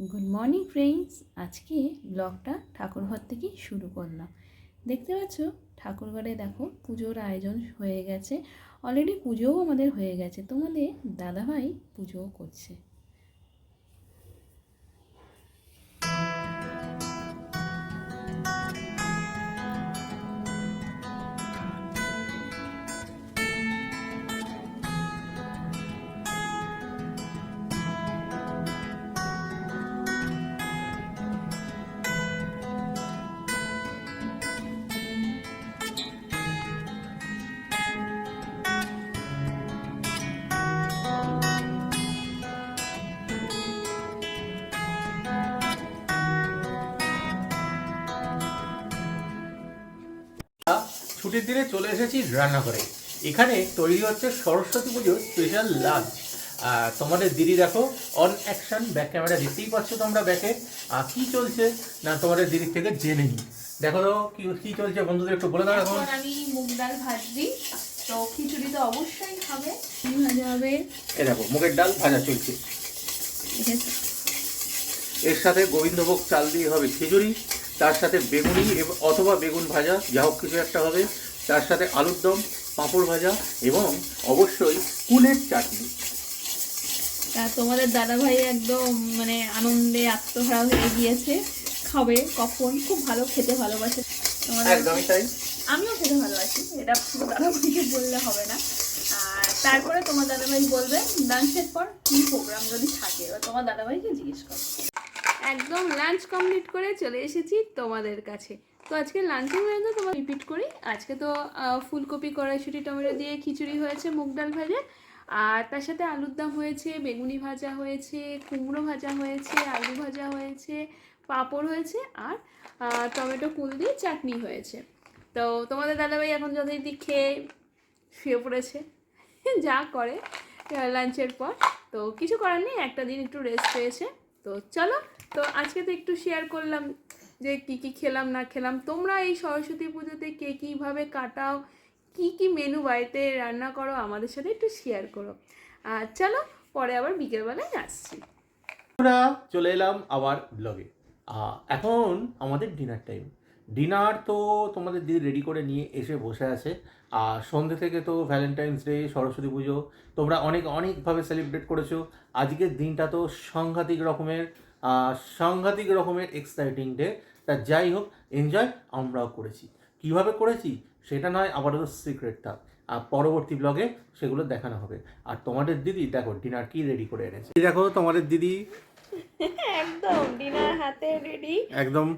Good morning friends আজকে ব্লগটা ঠাকুরঘর থেকে শুরু করলাম। দেখতে পাচ্ছ? ঠাকুরঘরে দেখো, পুজোর আয়োজন হয়ে গেছে। অলরেডি পুজোও আমাদের হয়ে গেছে। তোমাদের দাদাভাই পুজোও করছে। ছুটির দিনে চলে এসেছি রান্নাঘরে। এখানে তৈরি হচ্ছে সরস্বতী পুজোর স্পেশাল লাঞ্চ তোমাদের দিদি দেখো অন অ্যাকশন ব্যাক ক্যামেরা দেখতেই পাচ্ছ তোমরা ব্যাকে আর কি চলছে না তোমাদের দিদির থেকে জেনে নিই। দেখো তো কি কি চলছে বন্ধুদের একটু বলে দাও এখন। আমি মুগ ডাল ভাজছি তো খিচুড়ি তো অবশ্যই খাবে। ভাজা হবে। এ দেখো মুগের ডাল ভাজা চলছে। এর সাথে গোবিন্দভোগ চাল দিয়ে হবে খিচুড়ি। তার সাথে বেগুনি অথবা বেগুন ভাজা যা হোক কিছু একটা হবে। তার সাথে আলুর দম পাঁপড় ভাজা এবং অবশ্যই কুলের চাটনি। তোমাদের দাদাভাই একদম মানে আনন্দে আত্মহারা হয়ে গিয়েছে। খাবে কখন? খুব ভালো খেতে ভালোবাসে। তোমাদের একদমই তাই। আমিও খেতে ভালোবাসি এটা শুধু দাদাভাইকে বললে হবে না। আর তারপরে তোমার দাদাভাই বলবে লাঞ্চের পর কি প্রোগ্রাম যদি থাকে? তোমার দাদাভাইকে জিজ্ঞেস করো। একদম লাঞ্চ কমপ্লিট করে চলে এসেছি তোমাদের কাছে। তো আজকে লাঞ্চের মেনুতে তোমার রিপিট করি। আজকে তো ফুলকপি, কড়াইশুটি, টমেটো দিয়ে খিচুড়ি হয়েছে, মুগ ডাল ভাজা। আর তার সাথে আলুর দম হয়েছে, বেগুনি ভাজা হয়েছে, কুমড়ো ভাজা হয়েছে, আলু ভাজা হয়েছে, পাঁপড় হয়েছে, আর টমেটো কুল দিয়ে চাটনি হয়েছে। তো তোমাদের দাদাভাই এখন যথারীতি খেয়ে শুয়ে পড়েছে, যা করে লাঞ্চের পর। তো কিছু করার নেই, একটা দিন একটু রেস্ট পেয়েছে। তো চলো তো আজকে তো একটু শেয়ার করলাম যে কি কি খেলাম, না খেলাম। তোমরা এই সরস্বতী পুজোতে কে কীভাবে কাটাও, কি কি মেনু বাড়িতে রান্না করো, আমাদের সাথে একটু শেয়ার করো। আর চলো পরে আবার বিকেলবেলায় আসছি। আমরা চলে এলাম আবার ব্লগে এখন আমাদের ডিনার টাইম ডিনার তো তোমাদের দিদি রেডি করে নিয়ে এসে বসে আছে। আর সন্ধ্যে থেকে তো ভ্যালেন্টাইন্স ডে সরস্বতী পুজো, তোমরা অনেক, অনেকভাবে সেলিব্রেট করেছ। আজকের দিনটা তো সাংঘাতিক রকমের। সাংঘাতিক রকমের এক্সাইটিং ডে তা যাই হোক এনজয় আমরাও করেছি। কীভাবে করেছি? সেটা নয় আপাতত সিক্রেট থাক আর পরবর্তী ব্লগে সেগুলো দেখানো হবে। আর তোমাদের দিদি দেখো ডিনার কি রেডি করে এনেছে? এই দেখো তোমাদের দিদি। একদম ডিনার হাতে রেডি একদম।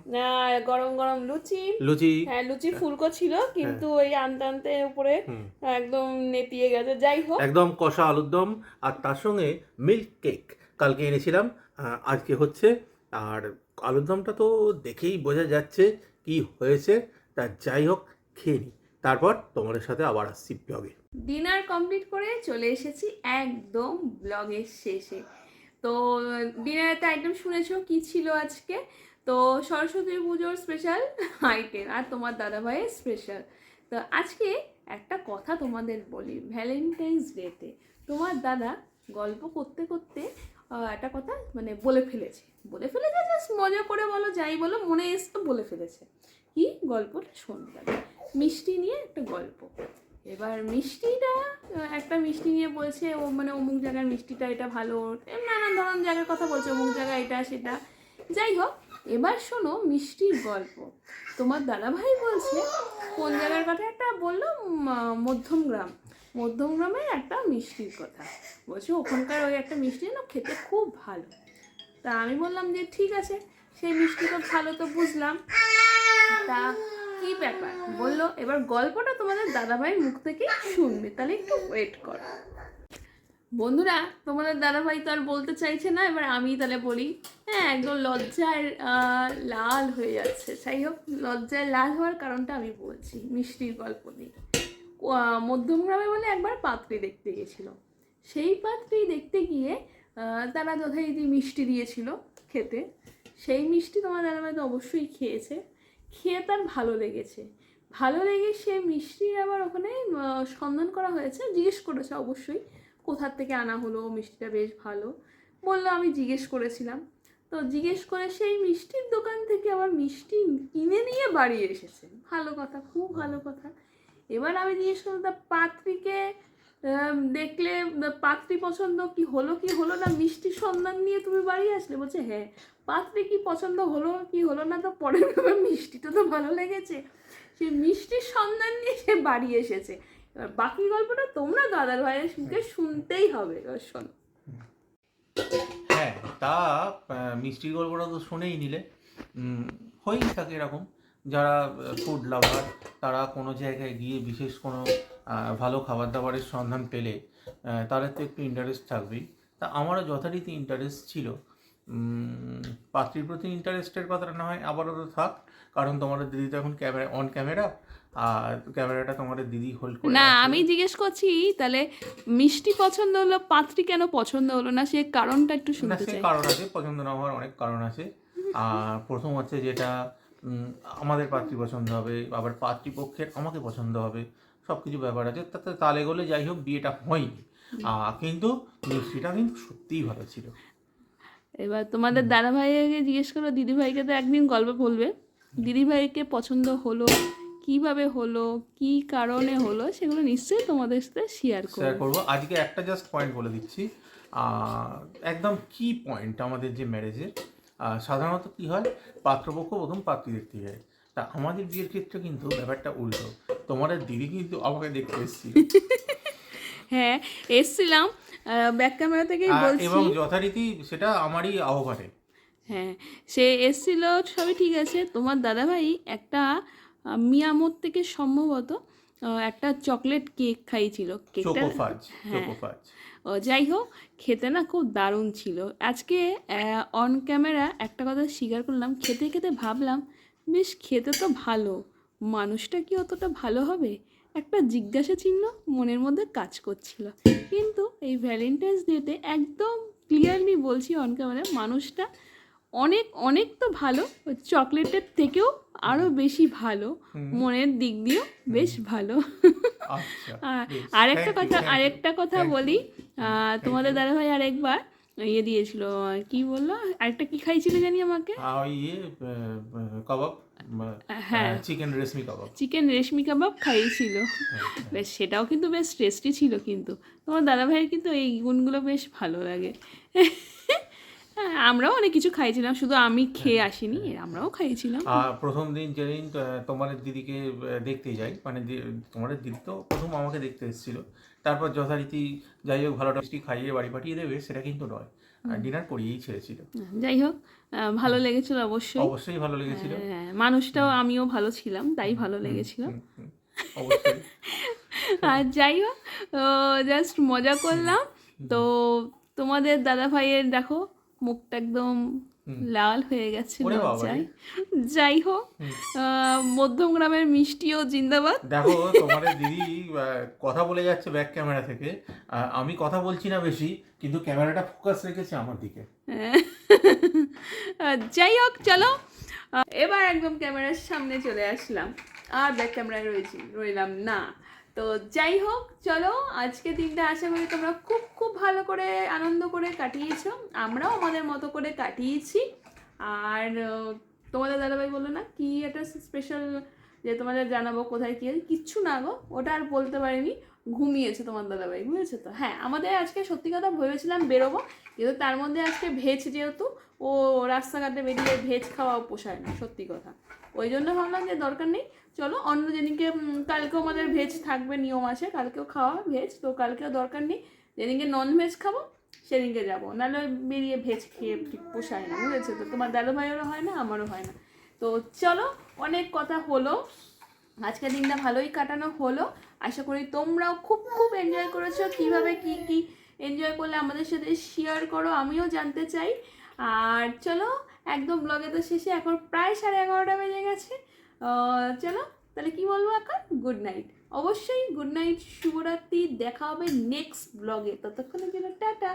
গরম গরম লুচি। লুচি। হ্যাঁ লুচি ফুলকো ছিল কিন্তু ওই আনতে আনতে উপরে একদম নেতিয়ে গেছে। যাই হোক। একদম কষা আলুর দম আর তার সঙ্গে মিল্ক কেক কালকে এনেছিলাম আজকে হচ্ছে। আর আলুর দমটা তো দেখেই বোঝা যাচ্ছে কি হয়েছে। তা যাই হোক, খেয়ে নিই তারপর তোমাদের সাথে আবার আসছি ব্লগে। ডিনার কমপ্লিট করে চলে এসেছি একদম ব্লগের শেষে। তো ডিনারেতে আইটেম শুনেছো কি ছিল আজকে? তো সরস্বতী পুজোর স্পেশাল আইটেম আর তোমার দাদা ভাইয়ের স্পেশাল তো আজকে একটা কথা তোমাদের বলি ভ্যালেন্টাইন্স ডেতে তোমার দাদা গল্প করতে করতে একটা কথা মানে বলে ফেলেছে। বলে ফেলেছে জাস্ট মজা করে বলো যাই বলো মনে এসে বলে ফেলেছে। কি গল্পটা শুনবে? মিষ্টি নিয়ে একটা গল্প। এবার মিষ্টিটা একটা মিষ্টি নিয়ে বলছে ও মানে অমুক জায়গার মিষ্টিটা এটা ভালো নানান ধরনের জায়গার কথা বলছে অমুক জায়গা এটা সেটা। যাই হোক এবার শোনো মিষ্টির গল্প। তোমার দাদাভাই বলছে কোন জায়গার কথা একটা বলল উম, মধ্যমগ্রাম মধ্যমগ্রামের একটা মিষ্টির কথা। বলছে, ওখানকার ওই একটা মিষ্টি না খেতে খুব ভালো। তা আমি বললাম যে, ঠিক আছে। সেই মিষ্টি তো ভালো তো বুঝলাম। তা কি ব্যাপার? বলল, এবার গল্পটা তোমাদের দাদাভাইয়ের মুখ থেকে শুনবে, তাহলে একটু ওয়েট করো। বন্ধুরা, তোমাদের দাদাভাই তো আর বলতে চাইছে না, এবার আমি তাহলে বলি। হ্যাঁ একদম লজ্জায় লাল হয়ে যাচ্ছে। যাই হোক, লজ্জায় লাল হওয়ার কারণটা আমি বলছি, মিষ্টির গল্প নিয়ে। মধ্যমগ্রামে বলে একবার পাত্রী দেখতে গেছিল। সেই পাত্রী দেখতে গিয়ে তারা যথারীতি মিষ্টি দিয়েছিল খেতে। সেই মিষ্টি তোমার দাদাভাই তো অবশ্যই খেয়েছে। খেয়ে তার ভালো লেগেছে। ভালো লেগে সে মিষ্টির আবার ওখানে সন্ধান করা হয়েছে। জিজ্ঞেস করেছে অবশ্যই, কোথার থেকে আনা হলো, মিষ্টিটা বেশ ভালো। বলল, আমি জিজ্ঞেস করেছিলাম। তো জিজ্ঞেস করে সেই মিষ্টির দোকান থেকে আবার মিষ্টি কিনে নিয়ে বাড়ি এসেছে। ভালো কথা, খুব ভালো কথা। এবার আমি জিজ্ঞেস করলাম, তা পাত্রীকে দেখলে পাত্রী পছন্দ কি হলো কি হলো না? মিষ্টির সন্ধান নিয়ে তুমি বাড়ি আসলে? বলছে হ্যাঁ পাত্রী কি পছন্দ হলো কি হলো না তো পরের ব্যাপার মিষ্টিটা তো ভালো লেগেছে। সে মিষ্টির সন্ধান নিয়ে সে বাড়ি এসেছে। এবার বাকি গল্পটা তোমরা দাদার ভাইয়ের শুনতেই হবে। এবার শোনো। হ্যাঁ তা মিষ্টির গল্পটা তো শুনেই নিলে। হয়েই থাকে এরকম। যারা ফুড লাভার তারা কোনো জায়গায় গিয়ে বিশেষ কোনো ভালো খাবার দাবারের সন্ধান পেলে তাদের তো একটু ইন্টারেস্ট থাকবেই। তা আমারও যথারীতি ইন্টারেস্ট ছিল। পাত্রীর প্রতি ইন্টারেস্টের কথাটা না হয় আপাতত থাক। কারণ তোমাদের দিদি তো এখন ক্যামেরা অন ক্যামেরা আর ক্যামেরাটা তোমাদের দিদি হোল্ড করে না আমি জিজ্ঞেস করছি তাহলে মিষ্টি পছন্দ হলো পাত্রী কেন পছন্দ হলো না? সে কারণটা একটু শুনতে সে চাই। কারণ আছে পছন্দ না হওয়ার অনেক কারণ আছে। আর প্রথম হচ্ছে যেটা আমাদের পাত্রী পছন্দ হবে আবার পাত্রীপক্ষের আমাকে পছন্দ হবে সব কিছু ব্যাপার আছে তাতে তালে গলে যাই হোক বিয়েটা হয়নি। কিন্তু মিষ্টিটা কিন্তু সত্যিই ভালো ছিল। এবার তোমাদের দাদা ভাইকে জিজ্ঞেস করো দিদি ভাইকে তো একদিন গল্প বলবে। দিদি ভাইকে পছন্দ হলো কীভাবে হলো কি কারণে হলো সেগুলো নিশ্চয়ই তোমাদের সাথে শেয়ার শেয়ার করব। আজকে একটা জাস্ট পয়েন্ট বলে দিচ্ছি। একদম কি পয়েন্ট আমাদের যে ম্যারেজের সাধারণত কি হয়? পাত্রপক্ষ প্রথম পাত্রী দেখতে যায়। তা আমাদের বিয়ের ক্ষেত্রে কিন্তু ব্যাপারটা উল্টো। তোমাদের দিদি কিন্তু আমাকে দেখতে এসেছিল হ্যাঁ এসছিলাম। ব্যাক ক্যামেরা আহ, বলছি। এবং যথারীতি সেটা আমারই আহ্বানে। হ্যাঁ সে এসছিল সবই ঠিক আছে। তোমার দাদাভাই একটা আহ, মিয়ামোর থেকে সম্ভবত একটা চকলেট কেক খাইছিল কেকটা চোকোফাজ হ্যাঁ। যাই হোক খেতে না খুব দারুণ ছিল। আজকে অন ক্যামেরা একটা কথা স্বীকার করলাম খেতে খেতে ভাবলাম বেশ খেতে তো ভালো। মানুষটা কি অতটা ভালো হবে? একটা জিজ্ঞাসা চিহ্ন মনের মধ্যে কাজ করছিল। কিন্তু এই ভ্যালেন্টাইন্স ডেতে একদম ক্লিয়ারলি বলছি অন ক্যামেরা মানুষটা অনেক অনেক তো ভালো চকলেটের থেকেও আরও বেশি ভালো। মনের দিক দিয়েও বেশ ভালো। আর বেশ, আরেকটা কথা আরেকটা কথা বলি। তোমাদের দাদা ভাই আরেকবার ইয়ে দিয়েছিল কি বলল? আরেকটা কি খাইছিল জানি আমাকে? আর ইয়ে কাবাব? হ্যাঁ। চিকেন রেশমি কাবাব। চিকেন রেশমি কাবাব খাইয়েছিল হ্যাঁ, বেশ সেটাও কিন্তু বেশ টেস্টি ছিল কিন্তু। তোমার দাদা ভাইয়ের কিন্তু এই গুণগুলো বেশ ভালো লাগে। হ্যাঁ আমরাও অনেক কিছু খাইছিলাম শুধু আমি খেয়ে আসিনি আমরাও খাইছিলাম। আর প্রথম দিন যেদিন আহ, তোমাদের দিদিকে দেখতে যাই মানে তোমাদের দিদি তো প্রথম আমাকে দেখতে এসেছিল। তারপর যথারীতি যাই হোক ভালো মিষ্টি খাইয়ে বাড়ি পাঠিয়ে দেবে সেটা কিন্তু নয়। ডিনার করিয়েই ছেড়েছিল। যাই হোক ভালো লেগেছিল অবশ্যই। অবশ্যই ভালো লেগেছিল। হ্যাঁ মানুষটাও আমিও ভালো ছিলাম তাই ভালো লেগেছিল। আর যাই হোক জাস্ট মজা করলাম। তো তোমাদের দাদা ভাইয়ের দেখো মুখটা একদম লাল হয়ে গেছে লজ্জায় যাই হোক মধ্যম গ্রামের মিষ্টিও জিন্দাবাদ। দেখো তোমাদের দিদি কথা বলে যাচ্ছে ব্যাক ক্যামেরা থেকে। আমি কথা বলছি না বেশি কিন্তু ক্যামেরাটা ফোকাস রেখেছে আমার দিকে। যাই হোক চলো। এবার একদম ক্যামেরার সামনে চলে আসলাম। আর ব্যাক ক্যামেরায় রয়েছি রইলাম না। তো যাই হোক, চলো আজকে দিনটা আশা করি তোমরা খুব খুব ভালো করে, আনন্দ করে কাটিয়েছ। আমরাও আমাদের মতো করে কাটিয়েছি। আর তোমাদের দাদাভাই বলল না, কি একটা স্পেশাল যে তোমাদের জানাব, কোথায় কী? কিচ্ছু না গো, ওটা আর বলতে পারিনি। ঘুমিয়েছে তোমার দাদাভাই, বুঝেছ তো? হ্যাঁ আমাদের আজকে সত্যি কথা ভেবেছিলাম বেরোবো, কিন্তু তার মধ্যে আজকে ভেজ যেহেতু, ও রাস্তাঘাটে বেরিয়ে ভেজ খাওয়া পোষায় না, সত্যি কথা। ওই জন্য ভাবলাম যে দরকার নেই, চলো অন্য যেদিনকে কালকেও আমাদের ভেজ থাকবে নিয়ম আছে, কালকেও খাওয়া ভেজ, তো কালকেও দরকার নেই, যেদিনকে নন ভেজ খাব, সেদিনকে যাব, নাহলে বেরিয়ে ভেজ খেয়ে ঠিক পোষায় না, বুঝেছ তো? তোমার দাদু ভাইয়েরও হয় না, আমারও হয় না। তো চলো, অনেক কথা হলো। আজকের দিনটা ভালোই কাটানো হলো। আশা করি তোমরাও খুব খুব এনজয় করেছ। কীভাবে কি কি এনজয় করলে আমাদের সাথে শেয়ার করো আমিও জানতে চাই। আর চলো, একদম ব্লগে তো শেষে এখন প্রায় সাড়ে এগারোটা বেজে গেছে। চলো, তাহলে কি বলব এখন? গুড নাইট অবশ্যই গুড নাইট শুভরাত্রি, দেখা হবে নেক্সট ব্লগে ততক্ষণের জন্য টাটা।